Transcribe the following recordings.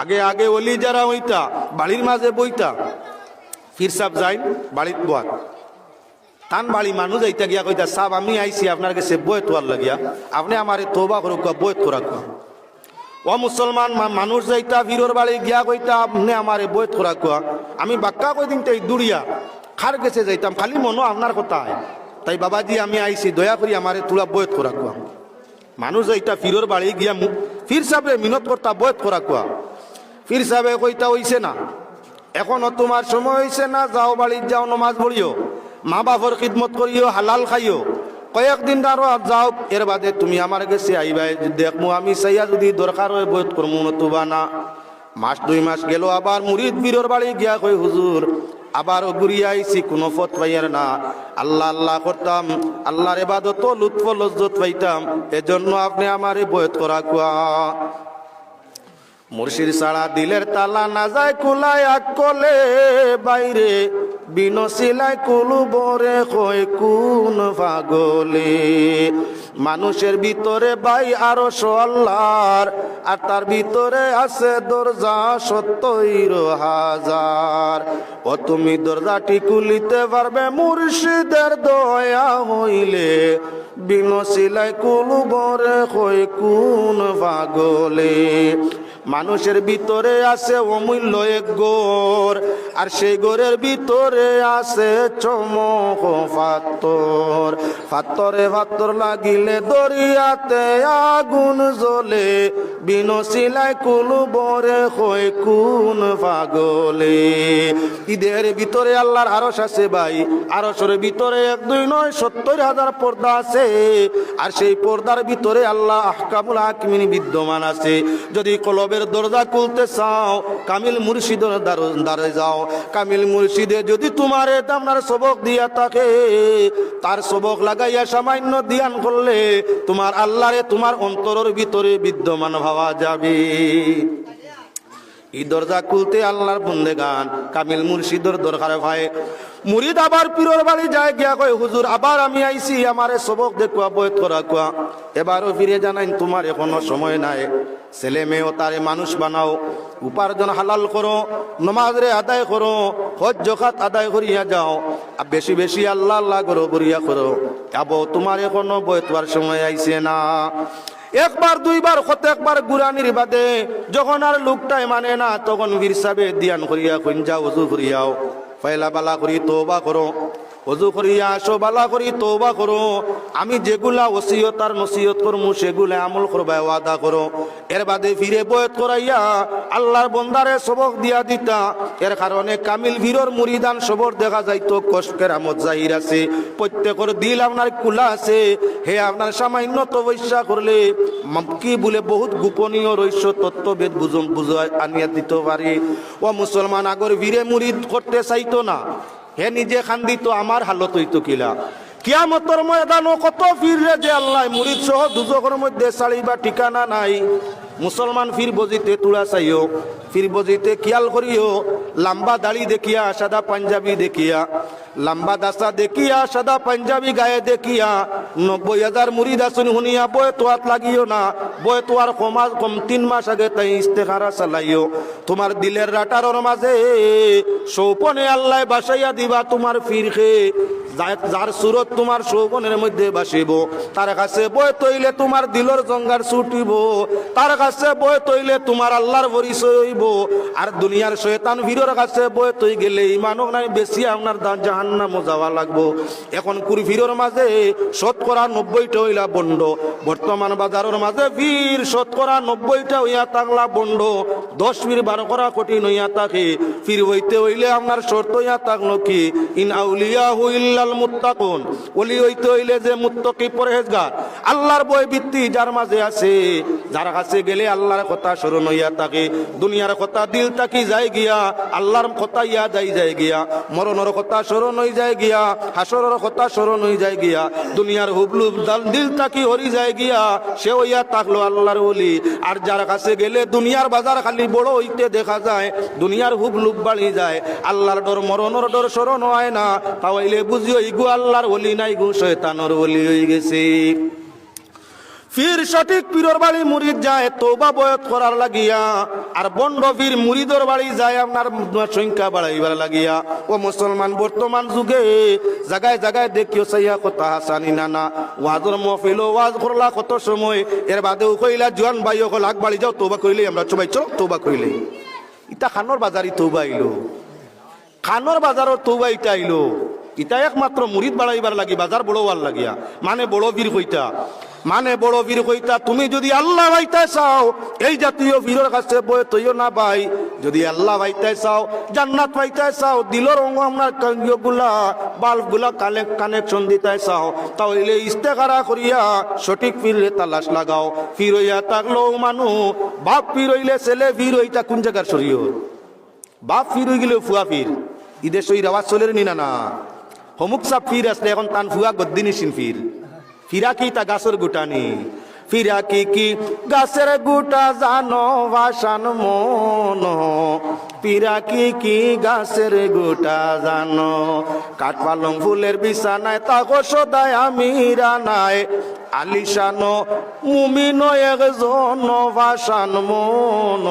আগে আগে অলি যারা হইতা, বাড়ির মাঝে বইতা, ফির সাপ যাইন, বাড়িত বয়াত। তান বাড়ি মানুষ যাইতা গিয়া কইতা, সাপ, আমি আইছি, আপনার কাছে বয়ত হওয়ার লাগিয়া। আপনি আমার তোবা করুক বয়ত করাক ও মুসলমান মানুষ যাইতা, ফিরোর বাড়ি গিয়া কইতা, আপনি আমার বয়ত করাক আমি বাক্কা কই দিন তাই দূরিয়া খার গেছে যাইতাম, খালি মনো আপনার কথা। তাই বাবাজি, আমি আইছি, দয়া করি আমার তুলা বয়ত করাক মানুষ যাইতা, ফিরোর বাড়ি গিয়া ফির সাহেব মিনত করতা বয়ত করাক ফির সাহেবে কইতা হইছে না। এখনও তোমার সময় হয়েছে না, যাও বাড়ির যাও, নমাজ পড়িও। মা বাপর খিদমত করিও, হালাল খাইও। কয়েকদিন আরও যাও, এর বাদে তুমি আমার কাছে আইবাই দেখমু আমি চাইয়া যদি দরকার হয় বৈত করমু নতুবা না। মাস দুই মাস গেল, আবার মুরিদ বীরর বাড়ি গিয়া কই হুজুর আবার ঘুরিয়া আইছি, কোনো ফত পাইয়ার না। আল্লাহ আল্লাহ করতাম, আল্লাহর এবাদত লুৎফ, লজ্জত পাইতাম। এজন্য আপনি আমারে বয়ত করা কুয়া। মুর্শিদ সাড়া দিলের তালা না যায় কুলায় আকলে। বাইরে বিনশিলায় কুলু বরে কই কোন পাগলে। মানুষের ভিতরে বাই আরও আল্লাহর আর তার ভিতরে আছে দরজা সত্তর হাজার। ও তুমি দরজাটি কুলিতে পারবে মুর্শিদের দয়া হইলে। বিনশিলায় কুলু বরে কই কোন পাগলে। মানুষের ভিতরে আছে অমূল্য এক গোর, আর সেই গোরের ভিতরে আছে চমক ফাত্তর ফাত্তরে ফাত্তর লাগিলে দরিয়াতে আগুন জ্বলে, বিনশিলায় কুলু বরে কই কোন পাগলে। ঈদের ভিতরে আল্লাহর আরস আছে ভাই আরসের ভিতরে এক, দুই, নয়, সত্তর হাজার পর্দা আছে, আর সেই পর্দার ভিতরে আল্লাহ আহকামুল হাকিমিন বিদ্যমান আছে। যদি কলবের দরজা খুলতে চাও, কামিল মুর্শিদের দ্বার- যাও। কামিল মুর্শিদে যদি তোমার আপনার সবক দিয়া থাকে, তার সবক লাগাইয়া সামান্য দিয়ান করলে তোমার আল্লাহরে তোমার অন্তরের ভিতরে বিদ্যমান হওয়া যাবে। এই দরজা খুলতে আল্লাহর বন্দে গান কামিল মুর্শিদর দরকার ভাই মুরিদ আবার পীরর বাড়ি যায়, গিয়া কয়, হুজুর, আবার আমি আইছি, আমারে সবক দেখুয়া বয়ত করা কুয়া এবারও ফিরে জানাইন, তোমার এখনও সময় নাই। ছেলে মেয়েও তারে মানুষ বানাও। উপার্জন হালাল করো নমাজরে আদায় করো, হজ জখাত আদায় করিয়া যাও। আর বেশি বেশি আল্লাহ আল্লাহ করো করিয়া করো। আবো তোমার এখনও বয়তবার সময় আইছে না। একবার, দুইবার, কত একবার গুরানির বাদে, যখন আর লোকটাই মানে না, তখন বীর সাহেব দিয়ান করিয়া কইন, যাও উজু করিয়াও। পয়লা বালা করি তোবা করো। অজু করিয়া আসো, বালা করি তোবা করো। আমি যেগুলা ওসিয়ত আর নসিয়ত করমু, সেগুলা আমল করবা ওয়াদা করো। এর বাদে ফিরে বয়ত করাইয়া, আল্লাহর বন্দারে সবক দিয়া দিতা। এর কারণে কামিল ভিরর মুরিদান সবর দেখা যাইতো আমদ জাহির আছে। প্রত্যেকর দিল আপনার কুলা আছে। হে আপনার সামান্য তপস্যা করলে কি বলে, বহুত গোপনীয় রহস্য তত্ত্ববেদ বুঝন, বুঝায়, আনিয়া দিতে পারে। ও মুসলমান, আগর ভিড়ে মুরিদ করতে চাইতো না। হে নিজে খান্দিত আমার হালত হইতো কিলা। কিয়ামতর ময়দানও কত ফিররে যে আল্লাহ মুরিদ সহ দুজকের মধ্যে চালিবা ঠিকানা নাই। মুসলমান ফির বজিতে চাইও, ফির বজিতে খেয়াল করিও, লম্বা দাড়ি দেখিয়া, সাদা পাঞ্জাবি দেখিয়া, লম্বা দাসা দেখিয়া, সাদা পাঞ্জাবি গায়ে দেখিয়া, নব্বই হাজার মুড়ি দাসুন শুনিয়া বয়ে তোয়াত লাগিও না, বয়ে তোয়ার কমাজ কম তিন মাস আগে তাই ইস্তেখারা চালাইও। তোমার দিলের রাটারর মাঝে, সৌপনে আল্লাহ বাসাইয়া দিবা তোমার ফিরকে যা- যার সুরত তোমার সৌবনের মধ্যে বাসিব তার কাছে বই তৈলে তোমার দিলর জঙ্গার ছুটিব, তার কাছে বই তৈলে তোমার আল্লাহর পরিচয় হইব। আর দুনিয়ার শয়তান ভিড়র কাছে বই তৈ গেলে ইমানক নাই, বেশি আপনার জাহান্নামও যাওয়া লাগবো। এখন কুরভিরর মাঝে শতকরা নব্বইটা হইলা বন্ড, বর্তমান বাজারের মাঝে বীর শতকরা নব্বইটা হইয়া থাকলা বন্ড, দশ বীর বারো করা কঠিন হইয়া থাকে। ফির হইতে হইলে আপনার শর্ত হইয়া থাকল কি? ইন আউলিয়া দুনিয়ার দিল তাকি যায় গিয়া দাল তাকি হরি যায় গিয়া, সে আল্লাহর আর যার কাছে গেলে দুনিয়ার বাজার খালি বড় হইতে দেখা যায়, দুনিয়ার হুবলুব বাড়ি যায়। আল্লাহর ডর মরণের ডর স্মরণ হয় না, তাহলে বুঝিও ইগু আল্লাহর বলি নাই গু, শয়তানোর বলি হয়ে গেছে। ফির সঠিক পীরর বাড়ি মুরিদ যায় তৌবা বয়ত করার লাগিয়া, আর বন্ড ফির মুরিদর বাড়ি যায়, আপনার সংখ্যা বাড়াইবার লাগিয়া। ও মুসলমান, বর্তমান যুগে জায়গায় জায়গায় দেখিও সাইয়া কথা হাসানি নানা। ওয়াজর মহফিল, ওয়াজ করলা কত সময়, এর বাদেও কইলা, জোয়ান ভাই হল আগ বাড়ি যাও তৌবা কইলে আমরা সবাই চল তৌবা কইলে। ইটা খানোর বাজারি তৌবা আইলো। খানোর বাজারর তৌবা ইটা আইলো। ইটা একমাত্র মুরিদ বাড়াইবার লাগি, বাজার বড় হওয়ার লাগিয়া। মানে বড় বীর কইতা মানে বড় বীর কইতা তুমি যদি আল্লাহ বাইতে চাও, এই জাতীয় বীরের কাছে বয়ে তৈও না ভাই। যদি আল্লাহ বাইতে চাও, জান্নাত পাইতে চাও, দিলর অঙ্গ আপনারগুলা বাল্বগুলা কানেক কানেকশন দিতে চাও, তাহলে ইস্তেকারা করিয়া সঠিক ফিরে তালাশ লাগাও। ফির হইয়া থাকল মানু, বাপ ফির হইলে ছেলে ফির হইতা কোন জায়গার শরীয় বাপ ফির হয়ে গেলে ফুয়া ফির। ঈদের সই আওয়াজ চলে নি না না? হমুক সাপ ফির আসলে এখন তান ফুয়া গদ্দিনী সিন ফির ফিরা কি তা গাছের গুটানি ফিরা কি কি গাছের গুটা জানো, ভাসান মন। ফিরা কি কি গাছের গুটা জানো। কাঠ পালং ফুলের বিছানায় তাকো সদায় আমি রানায় আলিশানো, মুমিন একজন, ভাসান মন।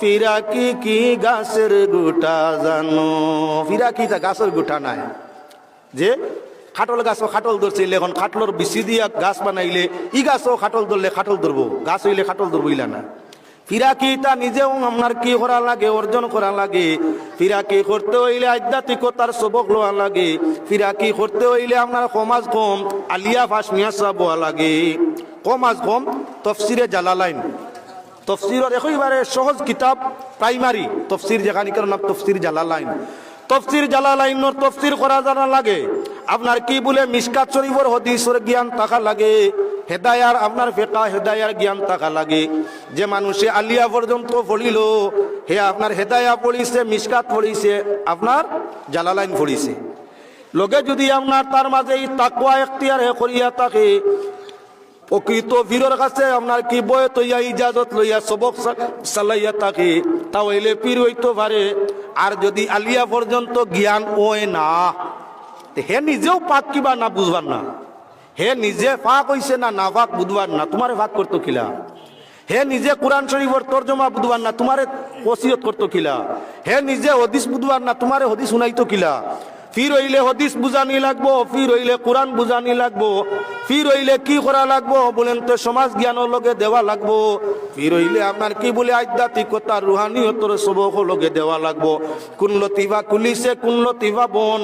ফিরা কি কি গাছের গুটা জানো। ফিরা কি তা গাছের গুটা নাই? যে খাটল গাছও খাটল ধরছে এখন খাটলর বিচি দিয়া গাছ বানাইলে, ই গাছও খাটল ধরলে খাটল ধরবো, গাছ হইলে খাটল ধরবো, ইলা না। ফিরাকি তা নিজেও আপনার কি করা লাগে, অর্জন করা লাগে? ফিরাকি করতে হইলে আধ্যাত্মিকতার সবক লওয়া লাগে? ফিরাকি করতে হইলে আপনার সমাজ কম, আলিয়া ফাঁস মিয়া চাবোয়া লাগে? কমাজ কম, তফসিরে জালালাইন। তফসিরের একেবারে সহজ কিতাব, প্রাইমারি, তফসির যেখানে নাম তফসির জালালাইন। তফসির জালালাইনের তফসির করা জানা লাগে। আপনার কি বলে মিসকাত শরীফর হদিসের জ্ঞান থাকা লাগে? হেদায়ার, আপনার ফেকা হেদায়ার জ্ঞান থাকা লাগে। যে মানুষে আলিয়া পর্যন্ত পড়িল, হে আপনার হেদায়া পড়িছে, মিসকাত পড়িছে, আপনার জালালাইন পড়িছে। লোকে যদি আপনার তার মাঝে এই তাকুয়া এখতিয়ার হে করিয়া থাকে প্রকৃত বীরের কাছে আপনার কি বয়ে তৈয়া ইজাজত লইয়া সবক চালাইয়া থাকে, তাহলে পীর হইতে পারে। আর যদি আলিয়া পর্যন্ত জ্ঞান ওই না হে নিজেও পাক কিবা না বুঝবার না। হে নিজে ফাঁক হইছে না না ফাঁক বুধবার না, তোমারে ফাঁক করতো কিলা? হে নিজে কোরআন শরীফর তর্জমা বুধবার না, তোমারে ওসিয়ত করতো কিলা? হে নিজে হদিস বুধবার না, তোমারে হদিস শুনাইতো কিলা? ফির হইলে হদিস বুঝানি লাগবো, ফির হইলে কোরআন বুঝানি লাগবো। ফির হইলে কি করা লাগবো বলেন তো, সমাজ জ্ঞানের লগে দেওয়া লাগবো। ফির হইলে আপনার কি বলে আধ্যাত্মিকতা রুহানিয়তর সবক লগে দেওয়া লাগবো। কোন লতিফা কুলিছে কোন লতিফা বন?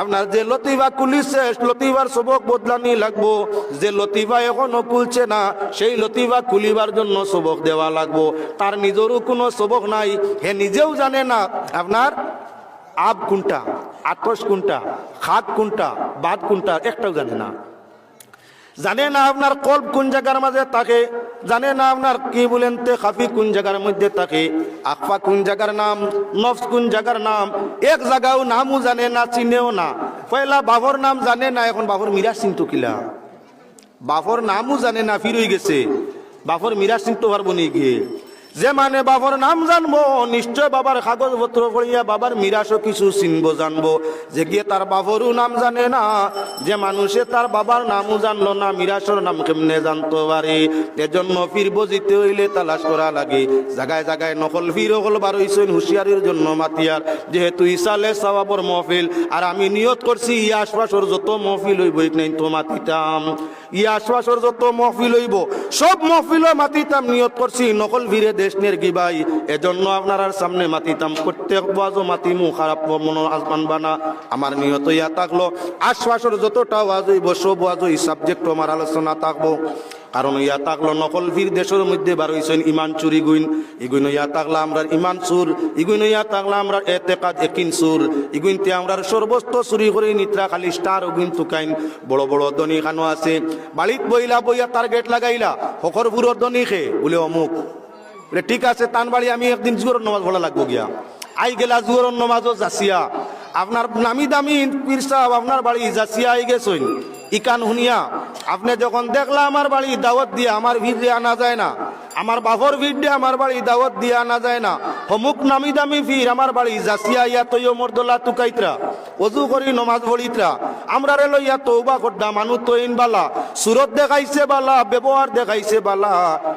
আপনার যে লতিফা কুলিছে লতিফার সবক বদলানি লাগবো। যে লতিফা এখনও কুলছে না, সেই লতিফা কুলিবার জন্য সবক দেওয়া লাগবো। তার নিজেরও কোনো সবক নাই, হে নিজেও জানে না, আপনার আব কোনটা? আতস কোনটা, খাদ কোনটা, বাদ কোনটা, একটাও জানে না। জানে না আপনার কল্প কোন জায়গার মাঝে থাকে, জানে না আপনার কি বলেন তে খাফি কোন জায়গার মধ্যে থাকে আকফা কোন জায়গার নাম, নফস কোন জায়গার নাম, এক জায়গাও নামও জানে না, চিনেও না। পয়লা বাবর নাম জানে না, এখন বাবর মিরাজ চিনতো কিলা। বাবর নামও জানে না, ফিরই গেছে। বাবর মিরাজ চিনতে পারব নি গিয়ে। যে মানে বাবার নাম জানব, নিশ্চয় বাবার কাগজপত্র পড়িয়া বাবার মিরাসও কিছু চিনবো, জানব। যে গিয়ে তার বাবরও নাম জানে না, যে মানুষে তার বাবার নামও জানলো না, মিরাসর নাম কেমনে জানতে পারে? এজন্য ফির বজিতে হইলে তালাশ করা লাগে। জায়গায় জায়গায় নকল ফির হল বার হইছেন হুঁশিয়ারির জন্য মাতিয়ার। যেহেতু ইসালে সবাবর মহফিল, আর আমি নিয়ত করছি ই আশপাশর যত মহফিল হইব নাই তো মাতিতাম। ই আশপাশর যত মহফিল হইব, সব মহফিল মাতিতাম নিয়ত করছি, নকল ভিড়ে দেশ নের ভাই? এজন্য আপনার সামনে মাতিতাম প্রত্যেক বাজও মাতিমু খারাপ মন আসমান বানা। আমার নিয়ত ইয়া থাকল, আশপাশর যতটা ওয়াজ হইব, সব ওয়াজ ওই সাবজেক্ট আমার আলোচনা থাকব। কারণ ইয়া থাকল নকল ফির দেশের মধ্যে বার হইছেন ইমান চুরি গুইন ইগুইন ইয়া থাকলা আমরা ইমান সুর ইগুইন ইয়া থাকলা আমরা এতেকাদ একিন সুর ইগুইনতে আমরা সর্বস্ত চুরি করে নিত্রা খালি স্টার উগুইন তুকাইন বড় বড় দনি খানো আছে। বাড়িত বইলা বইয়া টার্গেট লাগাইলা। হকরপুরের দনি খে। বলে অমুক। ঠিক আছে, তান বাড়ি আমি একদিন জুয়োর নমাজ ভরা লাগবো গিয়া। আই গেলা জুয়োর নমাজও যাসিয়া আপনার নামি দামি পীর সাহেব আপনার বাড়ি যাসিয়া আই গেছেন। ইকান হুনিয়া আপনি যখন দেখলাম আমার বাড়ি দাওয়াত দিয়ে আমার ভিড়ে আনা যায় না। আমার বাপর ভিড় আমার বাড়ি দাওয়াত দিয়া আনা যায় না। হমুক নামি দামি ফির আমার বাড়ি যাসিয়া ইয়া তৈয় মর্দলা তুকাইত্রা অজু করি নমাজ ভরিত্রা আমরা রে লইয়া তৌবা করডা মানুষ তৈন বালা। সুরত দেখাইছে বালা ব্যবহার দেখাইছে বালা।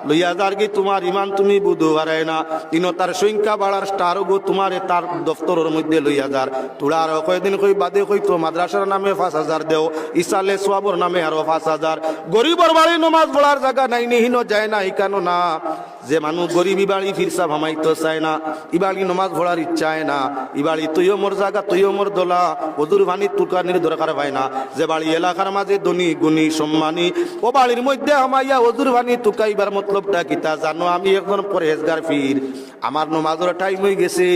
লইয়া যার কি তোমার ইমান তুমি বুধু হারায় না। ইনো তার সংখ্যা বাড়ার স্টার গো তোমার তার দফতরের মধ্যে লইয়া যার তোরা আরও কয়দিন কই বাদে কই তো মাদ্রাসার নামে পাঁচ হাজার দেও। ইসালে সোয়াবর নামে আরও পাঁচ হাজার গরিবর বাড়ি নমাজ পড়ার জায়গা নাই, নিহীন যায় না, ইকানো না। যে মানুষ গরিব, ইবাড়ি ফিরসা ভামাইতো চায় না। ইবাড়ি নমাজ পড়ার ইচ্ছায় না। ইবাড়ি তুইও মোর জায়গা তুইও মোর দোলা। ওদুর ভানি তুকানির দরকার হয় না। যে বাড়ি এলাকার মাঝে ধনী, গুণী, সম্মানী, ও বাড়ির মধ্যে আমাইয়া ওজুর ভানি তুকাইবার মতলবটা কিতা জানো? আমি একজন পরেজগার ফির আমার নমাজের টাইম হয়ে গেছে।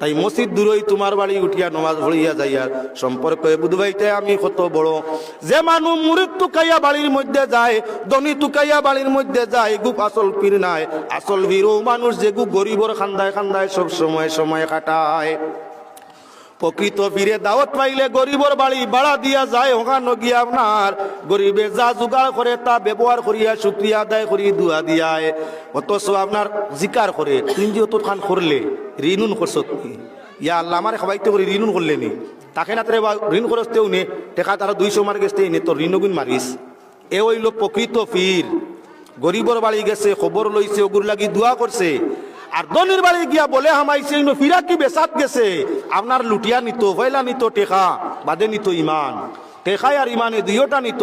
তাই মসজিদ দূরই তোমার বাড়ি উঠিয়া নমাজ ভরিয়া যাইয়ার সম্পর্ক বুধবাইতে আমি কত বড়। যে মানুষ মুরিদ তুকাইয়া বাড়ির মধ্যে যায়, ধনী তুকাইয়া বাড়ির মধ্যে যায়, গুপ আসল পীর নাই। আসল বীরও মানুষ যে গু গরিবর খান্দায় খান্দায় সব সময় সময় কাটায়। প্রকৃত ফিরে দাওয়াত পাইলে গরিবর বাড়ি বাড়া দিয়া যায় ওখানো গিয়া আপনার। গরিবে যা জোগাড় করে তা ব্যবহার করিয়া শুক্রিয়া আদায় করি, দুয়া দিয়ায়। অথচ আপনার জিকার করে তুমি যে অত খান করলে, ঋণুন করছ ইয়া আল্লাহ, আমার সবাইতে করে ঋণুন করলে নি। তাকে না বা ঋণ খরচতেও নে, টেকা তারা দুইশো মার গেছে নে, তোর ঋণগুণ মারিস। এ হইল প্রকৃত ফির। গরিবর বাড়ি গেছে, খবর লইছে, ওগুর লাগি দোয়া করছে। আর দনির বাড়ি গিয়া বলে হামাইছে ফিরা কি বেসাত গেছে? আপনার লুটিয়া নিত হইলা নিত, টেকা, বাদে নিত ইমান। টেকায় আর ইমানে দুইটা নিত।